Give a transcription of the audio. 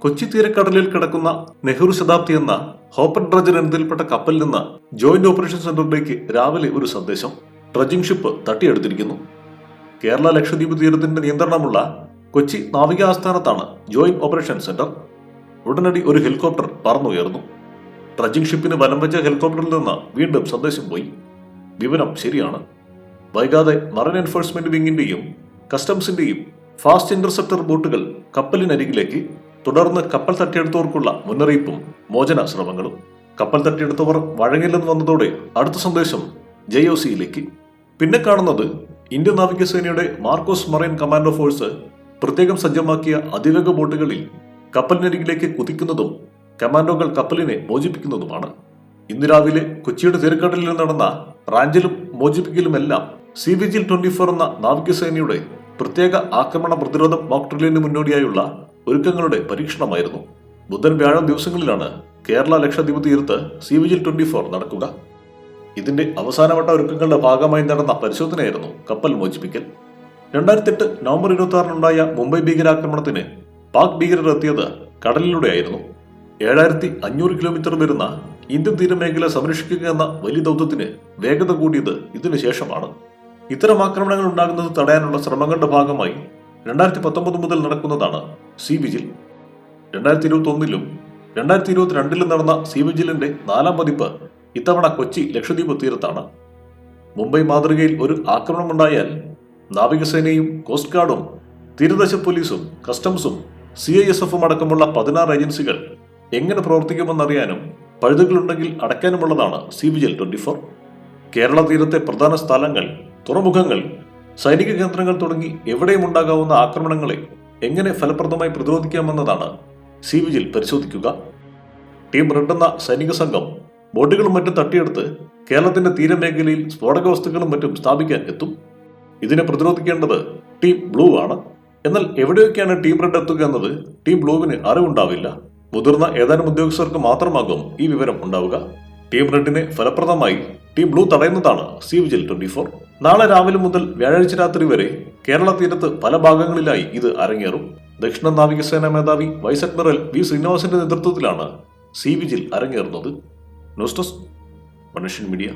കൊച്ചി തീരക്കടലിൽ കിടക്കുന്ന നെഹ്റു ശതാബ്ദി എന്ന ഹോപ്പൻ ഡ്രജർ എന്നതിൽപ്പെട്ട കപ്പലിൽ നിന്ന് ജോയിന്റ് ഓപ്പറേഷൻ സെന്ററിലേക്ക് രാവിലെ ഒരു സന്ദേശം. ഡ്രജിംഗ് ഷിപ്പ് തട്ടിയെടുത്തിരിക്കുന്നു. കേരള ലക്ഷദ്വീപ് തീരത്തിന്റെ നിയന്ത്രണമുള്ള കൊച്ചി നാവിക ആസ്ഥാനത്താണ് ജോയിന്റ് ഓപ്പറേഷൻ സെന്റർ. ഉടനടി ഒരു ഹെലികോപ്റ്റർ പറന്നുയർന്നു. ഡ്രജിംഗ് ഷിപ്പിന് വലം വെച്ച ഹെലികോപ്റ്ററിൽ നിന്ന് വീണ്ടും സന്ദേശം പോയി. വിവരം ശരിയാണ്. വൈകാതെ മറൈൻ എൻഫോഴ്സ്മെന്റ് വിങ്ങിന്റെയും കസ്റ്റംസിന്റെയും ഫാസ്റ്റ് ഇന്റർസെപ്റ്റർ ബോട്ടുകൾ കപ്പലിനരികിലേക്ക് തുടർന്ന് കപ്പൽ തട്ടിയെടുത്തവർക്കുള്ള മുന്നറിയിപ്പും മോചന ശ്രമങ്ങളും കപ്പൽ തട്ടിയെടുത്തവർ വഴങ്ങില്ലെന്ന് വന്നതോടെ അടുത്ത സന്ദേശം ജെ ഒ സിയിലേക്ക്. പിന്നെ കാണുന്നത് ഇന്ത്യൻ നാവികസേനയുടെ മാർക്കോസ് മറൈൻ കമാൻഡോ ഫോഴ്സ് പ്രത്യേകം സജ്ജമാക്കിയ അതിവേഗ ബോട്ടുകളിൽ കപ്പലിനരികിലേക്ക് കുതിക്കുന്നതും കമാൻഡോകൾ കപ്പലിനെ മോചിപ്പിക്കുന്നതുമാണ്. ഇന്ന് രാവിലെ കൊച്ചിയുടെ തീരക്കടലിൽ നടന്ന റാഞ്ചലും മോചിപ്പിക്കലുമെല്ലാം സി വിജിൽ ട്വന്റി ഫോർ എന്ന നാവികസേനയുടെ പ്രത്യേക ആക്രമണ പ്രതിരോധ മോക്ട്രലിന് മുന്നോടിയായുള്ള ഒരുക്കങ്ങളുടെ പരീക്ഷണമായിരുന്നു. ബുധൻ വ്യാഴം ദിവസങ്ങളിലാണ് കേരള ലക്ഷദ്വീപ് തീർത്ത് സി വിജിൽ ട്വന്റി ഫോർ നടക്കുക. ഇതിന്റെ അവസാനവട്ട ഒരുക്കങ്ങളുടെ ഭാഗമായി നടന്ന പരിശോധനയായിരുന്നു കപ്പൽ മോചിപ്പിക്കൽ. രണ്ടായിരത്തി എട്ട് നവംബർ ഇരുപത്തി ആറിനുണ്ടായ മുംബൈ ഭീകരാക്രമണത്തിന് പാക് ഭീകരർ എത്തിയത് കടലിലൂടെയായിരുന്നു. ഏഴായിരത്തി അഞ്ഞൂറ് കിലോമീറ്റർ വരുന്ന ഇന്ത്യൻ തീരമേഖല സംരക്ഷിക്കുക എന്ന വലിയ ദൗത്യത്തിന് വേഗത കൂടിയത് ഇതിനുശേഷമാണ്. ഇത്തരം ആക്രമണങ്ങൾ ഉണ്ടാകുന്നത് തടയാനുള്ള ശ്രമങ്ങളുടെ ഭാഗമായി രണ്ടായിരത്തി പത്തൊമ്പത് മുതൽ നടക്കുന്നതാണ് സി വിജിൽ. രണ്ടായിരത്തി ഇരുപത്തി ഒന്നിലും രണ്ടായിരത്തി ഇരുപത്തിരണ്ടിലും നടന്ന സി വിജിലിന്റെ നാലാം പതിപ്പ് ഇത്തവണ കൊച്ചി ലക്ഷദ്വീപ് തീരത്താണ്. മുംബൈ മാതൃകയിൽ ഒരു ആക്രമണമുണ്ടായാൽ നാവികസേനയും കോസ്റ്റ് ഗാർഡും തീരദേശ പോലീസും കസ്റ്റംസും സി ഐ എസ് എഫും അടക്കമുള്ള പതിനാറ് ഏജൻസികൾ എങ്ങനെ പ്രവർത്തിക്കുമെന്നറിയാനും പഴുതുകളുണ്ടെങ്കിൽ അടയ്ക്കാനുമുള്ളതാണ് sea vigil twenty four Kerala തീരത്തെ പ്രധാന സ്ഥലങ്ങൾ തുറമുഖങ്ങൾ സൈനിക കേന്ദ്രങ്ങൾ തുടങ്ങി എവിടെയും ഉണ്ടാകാവുന്ന ആക്രമണങ്ങളെ എങ്ങനെ ഫലപ്രദമായി പ്രതിരോധിക്കാമെന്നതാണ് സി വിജിൽ പരിശോധിക്കുക. ടീം റെഡ് എന്ന സൈനിക സംഘം ബോട്ടുകളും മറ്റും തട്ടിയെടുത്ത് കേരളത്തിന്റെ തീരമേഖലയിൽ സ്ഫോടക വസ്തുക്കളും മറ്റും സ്ഥാപിക്കാൻ എത്തും. ഇതിനെ പ്രതിരോധിക്കേണ്ടത് ടീം ബ്ലൂ ആണ്. എന്നാൽ എവിടെയൊക്കെയാണ് ടീം റെഡ് എത്തുക എന്നത് ടീം ബ്ലൂവിന് അറിവുണ്ടാവില്ല. മുതിർന്ന ഏതാനും ഉദ്യോഗസ്ഥർക്ക് മാത്രമാകും ഈ വിവരം ഉണ്ടാവുക. ടീം റെഡിനെ ഫലപ്രദമായി ടീം ബ്ലൂ തടയുന്നതാണ് സി വിജിൽ ട്വന്റി നാളെ രാവിലെ മുതൽ വ്യാഴാഴ്ച രാത്രി വരെ കേരള തീരത്ത് പല ഭാഗങ്ങളിലായി ഇത് അരങ്ങേറും. ദക്ഷിണ നാവികസേന മേധാവി വൈസ് അഡ്മിറൽ വി ശ്രീനിവാസിന്റെ നേതൃത്വത്തിലാണ് സി വിജിൽ അരങ്ങേറുന്നത്. ന്യൂസ് ഡെസ്ക് മനുഷ്യൻ മീഡിയ.